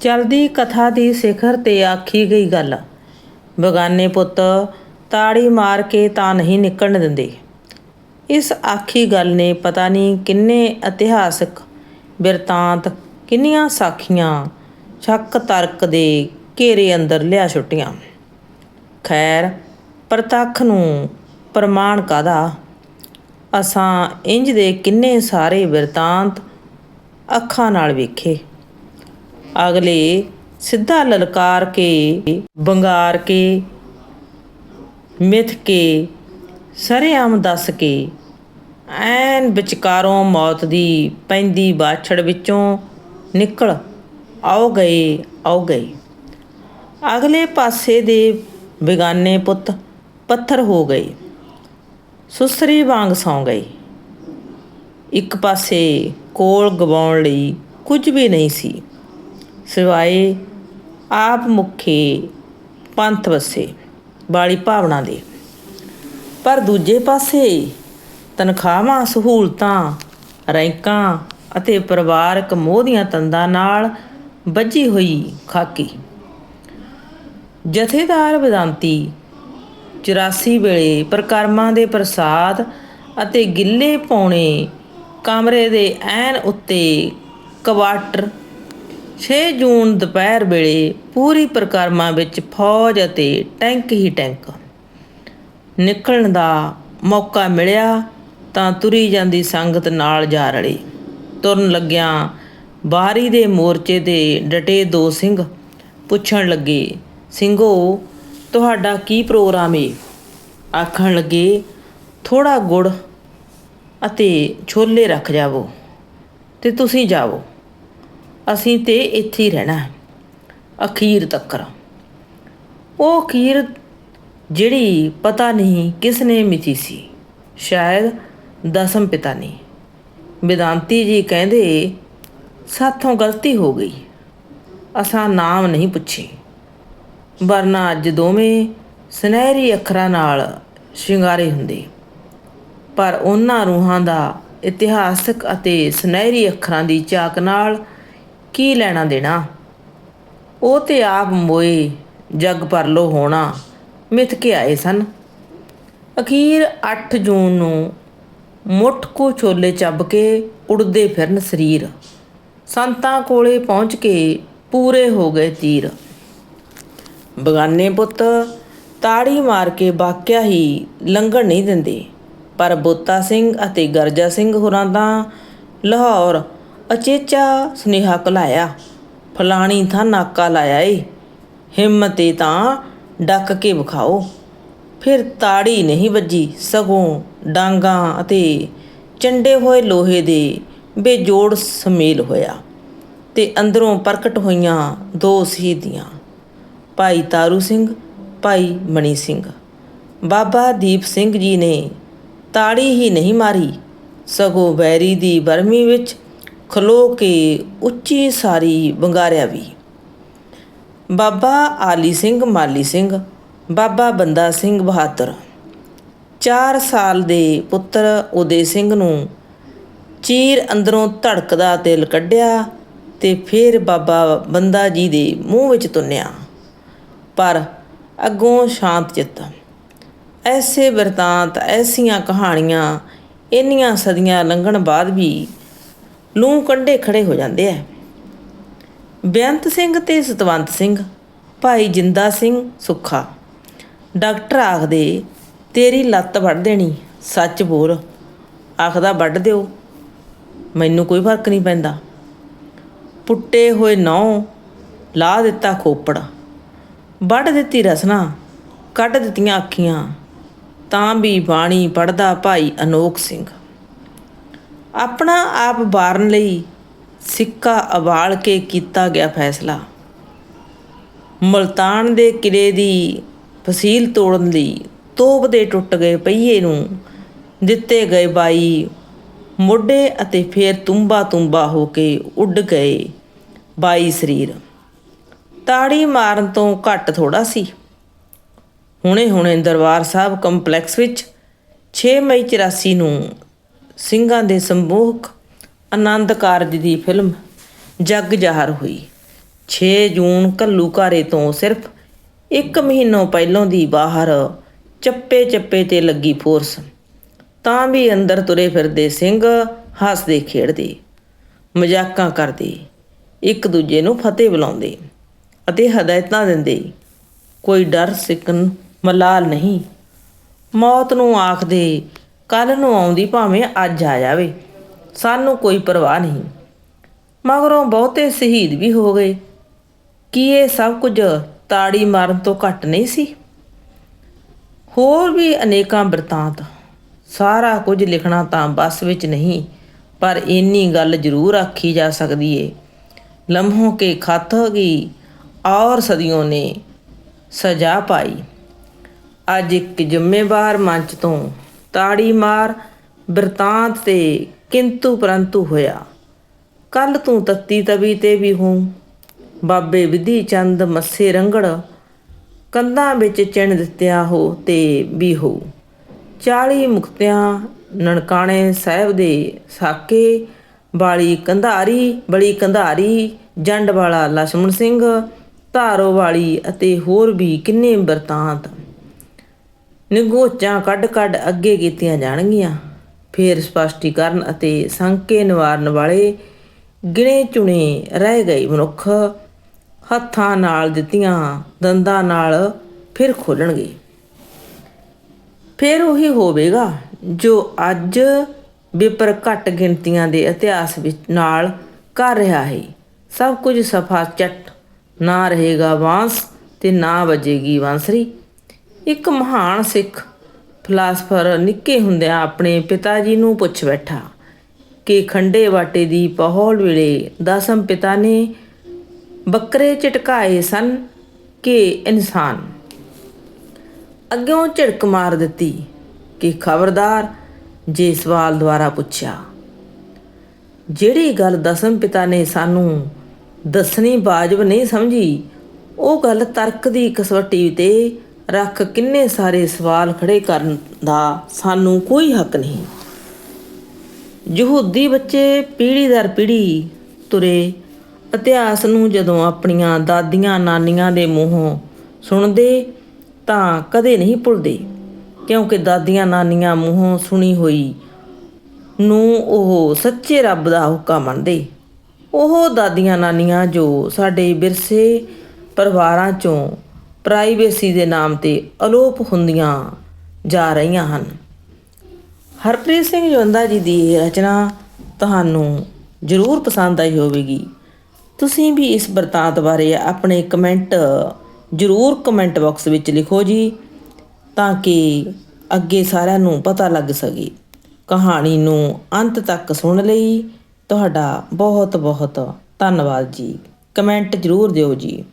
ਚਲਦੀ ਕਥਾ ਦੀ ਸਿਖਰ ਤੇ ਆਖੀ ਗਈ ਗੱਲ। ਬਗਾਨੇ ਪੁੱਤ, ਤਾੜੀ ਮਾਰ ਕੇ ਤਾਂ ਨਹੀਂ ਨਿਕਲਣ ਦਿੰਦੇ। ਇਸ ਆਖੀ ਗੱਲ ਨੇ ਪਤਾ ਨਹੀਂ ਕਿੰਨੇ ਇਤਿਹਾਸਕ ਬਿਰਤਾਂਤ, ਕਿੰਨੀਆਂ ਸਾਖੀਆਂ ਸ਼ੱਕ ਤਰਕ ਦੇ ਘੇਰੇ ਅੰਦਰ ਲਿਆ ਛੁੱਟੀਆਂ। ਖੈਰ, ਪ੍ਰਤੱਖ ਨੂੰ ਪ੍ਰਮਾਣ ਕਾਦਾ ਅਸਾਂ ਇੰਜ ਦੇ ਕਿੰਨੇ ਸਾਰੇ ਬਿਰਤਾਂਤ ਅੱਖਾਂ ਨਾਲ ਵੇਖੇ। ਅਗਲੇ ਸਿੱਧਾ ਲਲਕਾਰ ਕੇ, ਬੰਗਾਰ ਕੇ, ਮਿਥ ਕੇ, ਸਰੇਆਮ ਦੱਸ ਕੇ। ਐਨ ਵਿਚਕਾਰੋਂ ਮੌਤ ਦੀ ਪੈਂਦੀ ਬਾਛੜ ਵਿੱਚੋਂ ਨਿਕਲ ਆਉ ਗਏ, ਆਓ ਗਏ। ਅਗਲੇ ਪਾਸੇ ਦੇ ਬਿਗਾਨੇ ਪੁੱਤ ਪੱਥਰ ਹੋ ਗਏ। ਸੁਸਰੀ ਵਾਂਗ ਸੌਂ ਗਏ। ਇੱਕ ਪਾਸੇ ਕੋਲ ਗਵਾਉਣ ਲਈ ਕੁਝ ਵੀ ਨਹੀਂ ਸੀ। ਸਿਵਾਏ ਆਪ ਮੁਖੇ ਪੰਥ ਵਸੇ, ਵਾਲੀ ਭਾਵਨਾ ਦੇ। ਪਰ ਦੂਜੇ ਪਾਸੇ ਤਨਖਾਹਾਂ, ਸਹੂਲਤਾਂ, ਰੈਂਕਾਂ ਅਤੇ ਪਰਿਵਾਰਕ ਮੋਹ ਦੀਆਂ ਤੰਦਾਂ ਨਾਲ ਵੱਜੀ ਹੋਈ ਖਾਕੀ। ਜਥੇਦਾਰ ਵਿਦਾਂਤੀ 84 ਵੇਲੇ ਪ੍ਰਕਰਮਾਂ ਦੇ ਪ੍ਰਸਾਦ ਅਤੇ ਗਿੱਲੇ ਪੌਣੇ ਕਮਰੇ ਦੇ ਐਨ ਉੱਤੇ ਕਵਾਟਰ 6 ਜੂਨ ਦੁਪਹਿਰ ਵੇਲੇ ਪੂਰੀ ਪ੍ਰਕਰਮਾਂ ਵਿੱਚ ਫੌਜ ਅਤੇ ਟੈਂਕ ਹੀ ਟੈਂਕ। ਨਿਕਲਣ ਦਾ ਮੌਕਾ ਮਿਲਿਆ ਤਾਂ ਤੁਰੀ ਜਾਂਦੀ ਸੰਗਤ ਨਾਲ ਜਾ ਰਲੀ। ਤੁਰਨ ਲੱਗਿਆਂ ਬਾਹਰੀ ਦੇ ਮੋਰਚੇ ਤੇ ਡਟੇ ਦੋ ਸਿੰਘ ਪੁੱਛਣ ਲੱਗੇ, ਸਿੰਘੋ, ਤੁਹਾਡਾ ਕੀ ਪ੍ਰੋਗਰਾਮ ਏ? ਆਖਣ ਲੱਗੇ ਥੋੜਾ ਗੁੜ ਅਤੇ ਛੋਲੇ ਰੱਖ ਜਾਵੋ ਤੇ ਤੁਸੀਂ ਜਾਵੋ। ਅਸੀਂ ਤੇ ਇੱਥੇ ਹੀ ਰਹਿਣਾ ਹੈ, ਅਖੀਰ ਤੱਕਰ। ਉਹ ਅਖੀਰ ਜਿਹੜੀ ਪਤਾ ਨਹੀਂ ਕਿਸ ਨੇ ਮਿਤੀ ਸੀ, ਸ਼ਾਇਦ ਦਸਮ ਪਿਤਾ ਨੇ ਵਿਦਾਂਤੀ ਜੀ ਕਹਿੰਦੇ, ਸਾਥੋਂ ਗਲਤੀ ਹੋ ਗਈ। ਅਸਾਂ ਨਾਮ ਨਹੀਂ ਪੁੱਛੇ। ਵਰਨਾ ਅੱਜ ਦੋਵੇਂ ਸੁਨਹਿਰੀ ਅੱਖਰਾਂ ਨਾਲ ਸ਼ਿੰਗਾਰੇ ਹੁੰਦੇ। ਪਰ ਉਹਨਾਂ ਰੂਹਾਂ ਦਾ ਇਤਿਹਾਸਕ ਅਤੇ ਸੁਨਹਿਰੀ ਅੱਖਰਾਂ ਦੀ ਝਾਕ ਨਾਲ ਕੀ ਲੈਣਾ ਦੇਣਾ? ਉਹ ਤੇ ਆਪ ਮੋਏ, ਜਗ ਪਰਲੋ ਹੋਣਾ, ਮਿੱਥ ਕੇ ਆਏ ਸਨ। ਅਖੀਰ 8 ਜੂਨ ਨੂੰ ਮੁੱਠ ਕੋ ਛੋਲੇ ਚੱਬ ਕੇ ਉੜਦੇ ਫਿਰਨ ਸਰੀਰ। ਸੰਤਾਂ ਕੋਲੇ ਪਹੁੰਚ ਕੇ ਪੂਰੇ ਹੋ ਗਏ ਤੀਰ। ਬਗਾਨੇ ਪੁੱਤ, ਤਾੜੀ ਮਾਰ ਕੇ ਬਾਕਿਆ ਹੀ ਲੰਘਣ ਨਹੀਂ ਦਿੰਦੇ। ਪਰ ਬੋਤਾ ਸਿੰਘ ਅਤੇ ਗਰਜਾ ਸਿੰਘ ਹੋਰਾਂ ਦਾ ਲਾਹੌਰ ਅਚੇਚਾ ਸੁਨੇਹਾ ਕਲਾਇਆ ਫਲਾਣੀ ਥਾਂ ਨਾਕਾ ਲਾਇਆ ਏ। ਹਿੰਮਤੇ ਤਾਂ ਡੱਕ ਕੇ ਵਿਖਾਓ। ਫਿਰ ਤਾੜੀ ਨਹੀਂ ਵੱਜੀ, ਸਗੋਂ ਡਾਂਗਾ ਅਤੇ ਚੰਡੇ ਹੋਏ ਲੋਹੇ ਦੇ ਬੇਜੋੜ ਸਮੇਲ ਹੋਇਆ ਤੇ ਅੰਦਰੋਂ ਪ੍ਰਗਟ ਹੋਈਆਂ ਦੋ ਸ਼ਹੀਦੀਆਂ, ਭਾਈ ਤਾਰੂ ਸਿੰਘ, ਭਾਈ ਮਣੀ ਸਿੰਘ। ਬਾਬਾ ਦੀਪ ਸਿੰਘ ਜੀ ਨੇ ਤਾੜੀ ਹੀ ਨਹੀਂ ਮਾਰੀ, ਸਗੋਂ ਵੈਰੀ ਦੀ ਬਰਮੀ ਵਿੱਚ ਖਲੋ ਕੇ ਉੱਚੀ ਸਾਰੀ ਵੰਗਾਰਿਆ ਵੀ। ਬਾਬਾ ਆਲੀ ਸਿੰਘ ਮਾਲੀ ਸਿੰਘ, ਬਾਬਾ ਬੰਦਾ ਸਿੰਘ ਬਹਾਦਰ। 4 ਸਾਲ ਦੇ ਪੁੱਤਰ ਉਦੇ ਸਿੰਘ ਨੂੰ ਚੀਰ ਅੰਦਰੋਂ ਧੜਕਦਾ ਤਿਲ ਕੱਢਿਆ ਤੇ ਫਿਰ ਬਾਬਾ ਬੰਦਾ ਜੀ ਦੇ ਮੂੰਹ ਵਿੱਚ ਤੁੰਨਿਆ। ਪਰ ਅੱਗੋਂ ਸ਼ਾਂਤ ਚਿੱਤ। ਐਸੇ ਵਰਤਾਂਤ ਐਸੀਆਂ ਕਹਾਣੀਆਂ, ਇੰਨੀਆਂ ਸਦੀਆਂ ਲੰਘਣ ਬਾਅਦ ਵੀ ਲੂੰ ਕੰਢੇ ਖੜੇ ਹੋ ਜਾਂਦੇ ਐ ਬੇਅੰਤ ਸਿੰਘ ਤੇ ਸਤਵੰਤ ਸਿੰਘ, ਭਾਈ ਜਿੰਦਾ ਸਿੰਘ ਸੁੱਖਾ। ਡਾਕਟਰ ਆਖਦੇ, ਤੇਰੀ ਲੱਤ ਵੱਢ ਦੇਣੀ, ਸੱਚ ਬੋਲ। ਆਖਦਾ, ਵੱਢ ਦਿਓ। ਮੈਨੂੰ ਕੋਈ ਫ਼ਰਕ ਨਹੀਂ ਪੈਂਦਾ। ਪੁੱਟੇ ਹੋਏ ਨੌ ਲਾ ਦਿੱਤਾ ਖੋਪੜ। ਵੱਢ ਦਿੱਤੀ ਰਸਨਾ, ਕੱਢ ਦਿੱਤੀਆਂ ਅੱਖੀਆਂ। ਤਾਂ ਵੀ ਬਾਣੀ ਪੜਦਾ ਭਾਈ ਅਨੋਖ ਸਿੰਘ। ਆਪਣਾ ਆਪ ਬਾਰਨ ਲਈ ਸਿੱਕਾ ਉਬਾਲ ਕੇ ਕੀਤਾ ਗਿਆ ਫੈਸਲਾ। ਮਲਤਾਨ ਦੇ ਕਿਲੇ ਦੀ ਫਸੀਲ ਤੋੜਨ ਲਈ ਤੋਪ ਦੇ ਟੁੱਟ ਗਏ ਪਹੀਏ ਨੂੰ ਦਿੱਤੇ ਗਏ ਬਾਈ ਮੋਢੇ ਅਤੇ ਫੇਰ ਤੁੰਬਾ ਤੁੰਬਾ ਹੋ ਕੇ ਉੱਡ ਗਏ ਬਾਈ ਸਰੀਰ। ਤਾੜੀ ਮਾਰਨ ਤੋਂ ਘੱਟ ਥੋੜਾ ਸੀ। ਹੁਣੇ ਹੁਣੇ ਦਰਬਾਰ ਸਾਹਿਬ ਕੰਪਲੈਕਸ ਵਿੱਚ 6 ਮਈ 84 ਨੂੰ ਸਿੰਘਾਂ ਦੇ ਸੰਮੋਹਕ ਆਨੰਦ ਕਾਰਜ ਦੀ ਫਿਲਮ ਜਗ ਜ਼ਾਹਰ ਹੋਈ। 6 ਜੂਨ ਘੱਲੂਘਾਰੇ ਤੋਂ ਸਿਰਫ ਇੱਕ ਮਹੀਨੋਂ ਪਹਿਲੋਂ ਦੀ ਬਾਹਰ ਚੱਪੇ ਚੱਪੇ ਤੇ ਲੱਗੀ ਫੋਰਸ। ਤਾਂ ਵੀ ਅੰਦਰ ਤੁਰੇ ਫਿਰਦੇ ਸਿੰਘ ਹੱਸਦੇ ਖੇਡਦੇ, ਮਜ਼ਾਕਾਂ ਕਰਦੇ, ਇੱਕ ਦੂਜੇ ਨੂੰ ਫਤਿਹ ਬੁਲਾਉਂਦੇ ਅਤੇ ਹਦਾਇਤਾਂ ਦਿੰਦੇ, ਕੋਈ ਡਰ ਸਿਕਨ ਮਲਾਲ ਨਹੀਂ। ਮੌਤ ਨੂੰ ਆਖਦੇ ਕੱਲ ਨੂੰ ਆਉਂਦੀ ਭਾਵੇਂ ਅੱਜ ਆ ਜਾਵੇ। ਸਾਨੂੰ ਕੋਈ ਪਰਵਾਹ ਨਹੀਂ। ਮਗਰੋਂ ਬਹੁਤੇ ਸ਼ਹੀਦ ਵੀ ਹੋ ਗਏ। ਕੀ ਇਹ ਸਭ ਕੁਝ ਤਾੜੀ ਮਾਰਨ ਤੋਂ ਘੱਟ ਨਹੀਂ ਸੀ? ਹੋਰ ਵੀ ਅਨੇਕਾਂ ਬਰਤਾਂਤ। ਸਾਰਾ ਕੁਝ ਲਿਖਣਾ ਤਾਂ ਬਸ ਵਿੱਚ ਨਹੀਂ, ਪਰ ਇੰਨੀ ਗੱਲ ਜ਼ਰੂਰ ਆਖੀ ਜਾ ਸਕਦੀ ਏ। ਲਮਹੋਂ ਕੇ ਖਤ ਗਈ ਔਰ ਸਦੀਆਂ ਨੇ ਸਜ਼ਾ ਪਾਈ। ਅੱਜ ਇੱਕ ਜ਼ਿੰਮੇਵਾਰ ਮੰਚ ਤੋਂ ਤਾੜੀ ਮਾਰ ਬਿਰਤਾਂਤ ਤੇ ਕਿੰਤੂ ਪਰੰਤੂ ਹੋਇਆ। ਕੱਲ ਤੂੰ ਤੱਤੀ ਤਵੀ ਤੇ ਵੀ ਹੂੰ। ਬਾਬੇ ਵਿਧੀ ਚੰਦ ਮੱਸੇ ਰੰਗੜ, ਕੰਧਾਂ ਵਿੱਚ ਚਿਣ ਦਿੱਤਿਆ ਹੋ ਤੇ ਵੀ ਹੋ। 40 ਮੁਕਤਿਆਂ ਨਨਕਾਣੇ ਸਾਹਿਬ ਦੇ ਸਾਕੇ, ਬਾਲੀ ਕੰਧਾਰੀ ਬੜੀ ਕੰਧਾਰੀ ਜੰਡ ਵਾਲਾ ਲਛਮਣ ਸਿੰਘ ਧਾਰੋ ਵਾਲੀ ਅਤੇ ਹੋਰ ਵੀ ਕਿੰਨੇ ਬਰਤਾਂਤ। ਨਿਗੋਚਾਂ ਕੱਢ-ਕੱਢ ਅੱਗੇ ਕੀਤੀਆਂ ਜਾਣਗੀਆਂ। ਫੇਰ ਸਪਸ਼ਟੀਕਰਨ ਅਤੇ ਸੰਕੇ ਨਿਵਾਰਨ ਵਾਲੇ ਗਿਣੇ ਚੁਣੇ ਰਹਿ ਗਏ ਮਨੁੱਖ। ਹੱਥਾਂ ਨਾਲ ਦਿੱਤੀਆਂ, ਦੰਦਾਂ ਨਾਲ ਫਿਰ ਖੋਲਣਗੇ ਫਿਰ ਉਹੀ ਹੋਵੇਗਾ ਜੋ ਅੱਜ ਵਿਪਰ ਘੱਟ ਗਿਣਤੀਆਂ ਦੇ ਇਤਿਹਾਸ ਵਿੱਚ ਨਾਲ ਕਰ ਰਿਹਾ ਹੈ। ਸਭ ਕੁਝ ਸਫਾ ਚੱਟ ਨਾ ਰਹੇਗਾ ਵਾਂਸ ਤੇ ਨਾ ਵਜੇਗੀ ਬਾਂਸਰੀ ਇੱਕ ਮਹਾਨ ਸਿੱਖ ਫਿਲਾਸਫਰ ਨਿੱਕੇ ਹੁੰਦਿਆਂ ਆਪਣੇ ਪਿਤਾ ਜੀ ਨੂੰ ਪੁੱਛ ਬੈਠਾ ਕਿ ਖੰਡੇ ਵਾਟੇ ਦੀ ਪਹੌਲ ਵੇਲੇ ਦਸਮ ਪਿਤਾ ਨੇ ਬੱਕਰੇ ਝਟਕਾਏ ਸਨ ਕਿ ਇਨਸਾਨ। ਅੱਗਿਓਂ ਝਿੜਕ ਮਾਰ ਦਿੱਤੀ ਕਿ ਖਬਰਦਾਰ ਜੇ ਸਵਾਲ ਦੁਆਰਾ ਪੁੱਛਿਆ, ਜਿਹੜੀ ਗੱਲ ਦਸਮ ਪਿਤਾ ਨੇ ਸਾਨੂੰ ਦੱਸਣੀ ਵਾਜਬ ਨਹੀਂ ਸਮਝੀ, ਉਹ ਗੱਲ ਤਰਕ ਦੀ ਕਸਵੱਟੀ ਤੇ ਰੱਖ ਕਿੰਨੇ ਸਾਰੇ ਸਵਾਲ ਖੜੇ ਕਰਨ ਦਾ ਸਾਨੂੰ ਕੋਈ ਹੱਕ ਨਹੀਂ। ਯਹੂਦੀ ਬੱਚੇ ਪੀੜ੍ਹੀ ਦਰ ਪੀੜ੍ਹੀ ਤੁਰੇ, ਇਤਿਹਾਸ ਨੂੰ ਜਦੋਂ ਆਪਣੀਆਂ ਦਾਦੀਆਂ ਨਾਨੀਆਂ ਦੇ ਮੂੰਹੋਂ ਸੁਣਦੇ ਤਾਂ ਕਦੇ ਨਹੀਂ ਭੁੱਲਦੇ, ਕਿਉਂਕਿ ਦਾਦੀਆਂ ਨਾਨੀਆਂ ਮੂੰਹੋਂ ਸੁਣੀ ਹੋਈ ਨੂੰ ਉਹ ਸੱਚੇ ਰੱਬ ਦਾ ਹੁਕਮ ਮੰਨਦੇ। ਉਹ ਦਾਦੀਆਂ ਨਾਨੀਆਂ ਜੋ ਸਾਡੇ ਵਿਰਸੇ ਪਰਿਵਾਰਾਂ ਚੋਂ ਪ੍ਰਾਈਵੇਸੀ ਦੇ ਨਾਮ ਤੇ ਅਲੋਪ ਹੁੰਦੀਆਂ ਜਾ ਰਹੀਆਂ ਹਨ। ਹਰਪ੍ਰੀਤ ਸਿੰਘ ਜਵੰਦਾ ਜੀ ਦੀ ਰਚਨਾ ਤੁਹਾਨੂੰ ਜ਼ਰੂਰ ਪਸੰਦ ਆਈ ਹੋਵੇਗੀ। ਤੁਸੀਂ ਵੀ ਇਸ ਬਰਤਾਂਤ ਬਾਰੇ ਆਪਣੇ ਕਮੈਂਟ ਜ਼ਰੂਰ ਕਮੈਂਟ ਬਾਕਸ ਵਿੱਚ ਲਿਖੋ ਜੀ, ਤਾਂ ਕਿ ਅੱਗੇ ਸਾਰਿਆਂ ਨੂੰ ਪਤਾ ਲੱਗ ਸਕੇ। ਕਹਾਣੀ ਨੂੰ ਅੰਤ ਤੱਕ ਸੁਣ ਲਈ। ਤੁਹਾਡਾ ਬਹੁਤ ਬਹੁਤ ਧੰਨਵਾਦ ਜੀ। ਕਮੈਂਟ ਜ਼ਰੂਰ ਦਿਓ ਜੀ।